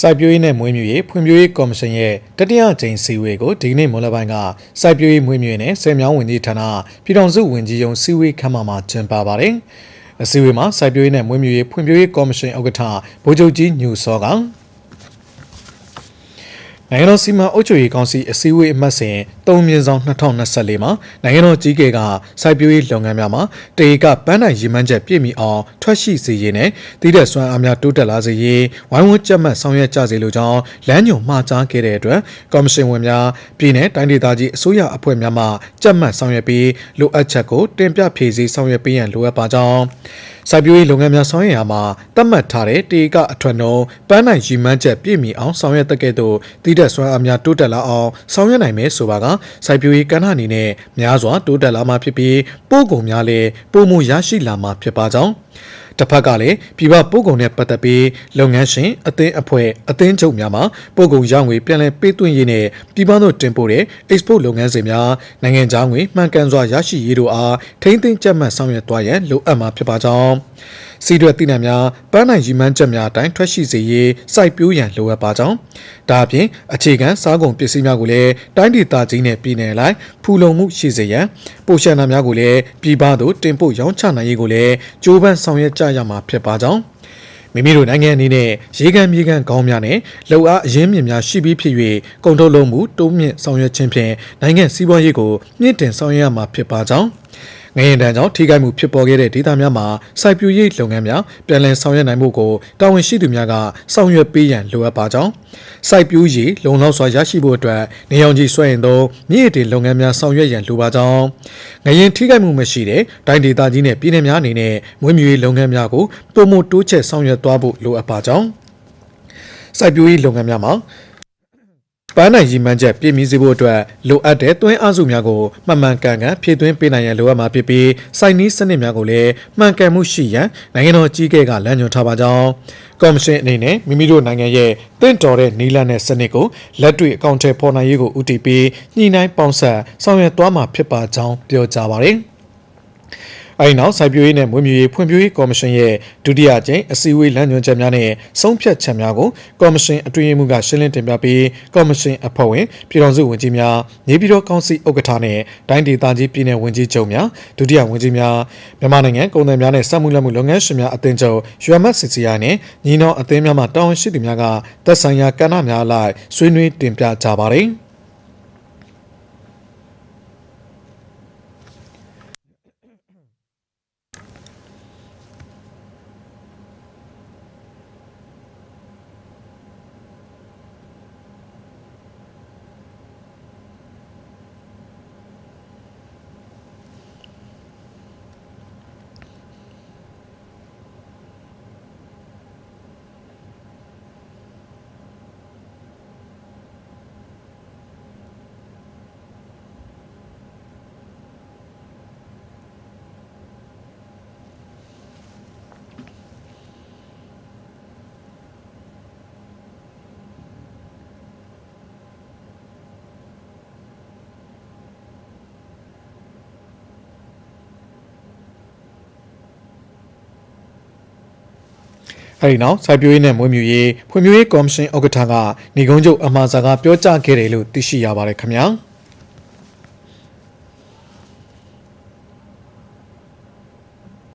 စိုက်ပျိုးရေးနဲ့မွေးမြူရေးဖွံ့ဖြိုးရေးကော်မရှင်ရဲ့တတိယကြိမ်စီဝေးကိုဒီကနေ့မွန်လပိုင်းကစိုက်ပျိုးရေးမွေးမြူရေးနဲ့ဆယ်မြောင်းဝင်ကြီးဌာနပြည်ထောင်စုဝင်ကြီးရုံးစီဝေးခမ်းမမှာကျင်းပပါတယ်။အစည်းအဝေးမှာစိုက်ပျိုးရေးနဲ့မွေးမြူရေးဖွံ့ဖြိုးရေးကော်မရှင်ဥက္ကဋ္ဌဗိုလ်ချုပ်ကြီးညူစောကနိုင်ငံတော်စီမံအုပ်ချုပ်ရေးကောင်စီအစည်းအဝေးအမှတ်စဉ်3မြင်းဆောင်2024မှာနိုင်ငံတော်ကြီးကဲကစိုက်ပျိုးရေးလုပ်ငန်းများမှာတရေကပန်းနိုင်ရီမန်းချက်ပြည့်မီအောင်ထွက်ရှိစေရေးနဲ့တည်တဲ့စွမ်းအားများတိုးတက်လာစေရေးဝိုင်းဝန်းကြက်မှတ်ဆောင်ရွက်ကြစေလိုကြောင်းလမ်းညွှန်မှာကြားခဲ့တဲ့အတွက်ကော်မရှင်ဝင်များပြည်내တိုင်းဒေသကြီးအစိုးရအဖွဲ့များမှကြက်မှတ်ဆောင်ရွက်ပြီးလိုအပ်ချက်ကိုတင်ပြဖြည့်ဆည်းဆောင်ရွက်ပေးရန်လိုအပ်ပါကြောင်းစိုက်ပျိုးရေးလုပ်ငန်းများဆောင်ရွက်ရာမှာသတ်မှတ်ထားတဲ့တေကအထွတ်နှုံပန်းနိုင်ရီမန်းချက်ပြည့်မီအောင်ဆောင်ရွက်တဲ့ကဲ့သို့တည်တဲ့စွမ်းအားများတိုးတက်လာအောင်ဆောင်ရွက်နိုင်မယ်ဆိုပါကစိုက်ပျိုးရေးကဏ္ဍအနေနဲ့များစွာတိုးတက်လာမှာဖြစ်ပြီးပို့ကုန်များလည်းပုံမှုရရှိလာမှာဖြစ်ပါကြောင်းတစ်ဖက်ကလည်းပြည်ပပို့ကုန်နဲ့ပတ်သက်ပြီးလုပ်ငန်းရှင်အသင်းအဖွဲ့အသင်းချုပ်များမှာပို့ကုန်ရောင်းငွေပြန်လည်ပေးသွင်းရေးနဲ့ပြည်ပသို့တင်ပို့တဲ့ export လုပ်ငန်းစဉ်များနိုင်ငံခြားငွေမှန်ကန်စွာရရှိရေးတို့အားထိမ့်သိမ်းကြက်မှတ်ဆောင်ရွက်သွားရန်လိုအပ်မှာဖြစ်ပါကြောင်း စီရွက်တိနံများပန်းနိုင်ရီမန်းချက်များအတိုင်းထွက်ရှိစေရေးစိုက်ပျိုးရန်လိုအပ်ပါကြောင်းဒါအပြင်အခြေခံစားကုန်ပစ္စည်းများကိုလည်းတိုင်းဒေသကြီးနဲ့ပြည်နယ်လိုက်ဖူလုံမှုရှိစေရန်ပိုရှန်နာများကိုလည်းပြည်ပသို့တင်ပို့ရောင်းချနိုင်ရေးကိုလည်းကြိုးပမ်းဆောင်ရွက်ကြရမှာဖြစ်ပါကြောင်းမိမိတို့နိုင်ငံအနေနဲ့ရေကန်မြေကန်ကောင်းများနဲ့လှုပ်အားအရင်းမြစ်များရှိပြီးဖြစ်၍ကုန်ထုတ်လုပ်မှုတိုးမြင့်ဆောင်ရွက်ခြင်းဖြင့်နိုင်ငံစီးပွားရေးကိုမြင့်တင်ဆောင်ရွက်ရမှာဖြစ်ပါကြောင်း ငရင်တန်းကြောင့်ထိခိုက်မှုဖြစ်ပေါ်ခဲ့တဲ့ဒေသများမှာစိုက်ပျိုးရေးလုပ်ငန်းများပြန်လည်ဆောင်ရွက်နိုင်မှုကိုတာဝန်ရှိသူများကဆောင်ရွက်ပေးရန်လိုအပ်ပါကြောင်းစိုက်ပျိုးရေးလုံလောက်စွာရရှိဖို့အတွက်နေအောင်ကြီးဆွဲရင်သောမြင့်တင်လုပ်ငန်းများဆောင်ရွက်ရန်လိုပါကြောင်းငရင်ထိခိုက်မှုမရှိတဲ့တိုင်းဒေသကြီးနဲ့ပြည်내များအနေနဲ့မွေးမြူရေးလုပ်ငန်းများကိုပုံမှုတိုးချဲ့ဆောင်ရွက်သွားဖို့လိုအပ်ပါကြောင်းစိုက်ပျိုးရေးလုပ်ငန်းများမှာ ပန်းနိုင်ရီမှန်းချက်ပြည်မီစေဖို့အတွက်လိုအပ်တဲ့သွင်းအားစုများကိုမှန်မှန်ကန်ကန်ဖြည့်သွင်းပေးနိုင်ရန်လိုအပ်မှာဖြစ်ပြီးစိုက်နည်းစနစ်များကိုလည်းမှန်ကန်မှုရှိရန်နိုင်ငံတော်ကြီးကဲကလမ်းညွှန်ထားပါကြောင်းကော်မရှင်အနေနဲ့မိမိတို့နိုင်ငံရဲ့တင့်တော်တဲ့နီလန်းနဲ့စနစ်ကိုလက်တွေ့အကောင့်ထဲပေါ်နိုင်ရေးကိုဦးတည်ပြီးညှိနှိုင်းပေါင်းဆက်ဆောင်ရွက်သွားမှာဖြစ်ပါကြောင်းပြောကြားပါတယ်။ အဲဒီနောက်စိုက်ပျိုးရေးနဲ့မွေးမြူရေးဖွံ့ဖြိုးရေးကော်မရှင်ရဲ့ဒုတိယကြိမ်အစည်းအဝေးလမ်းညွှန်ချက်များနဲ့ဆုံးဖြတ်ချက်များကိုကော်မရှင်အတွင်းရေးမှူးကရှင်းလင်းတင်ပြပြီးကော်မရှင်အဖွဲ့ဝင်ပြည်ထောင်စုဝန်ကြီးများနေပြည်တော်ကောင်စီဥက္ကဋ္ဌနဲ့တိုင်းဒေသကြီးပြည်내ဝန်ကြီးချုပ်များဒုတိယဝန်ကြီးများမြန်မာနိုင်ငံကုန်သည်များနဲ့စက်မှုလက်မှုလုပ်ငန်းရှင်များအသင်းချုပ် UMCCI နဲ့ညီနောင်အသင်းများမှတာဝန်ရှိသူများကသက်ဆိုင်ရာကဏ္ဍများအလိုက်ဆွေးနွေးတင်ပြကြပါတယ်။ အဲဒီနောက်စိုက်ပျိုးရေးနဲ့မွေးမြူရေးဖွံ့ဖြိုးရေးကော်မရှင်ဥက္ကဋ္ဌကနေကုန်းချုပ်အမှားစာကပြောကြားခဲ့တယ်လို့သိရှိရပါတယ်ခင်ဗျာ။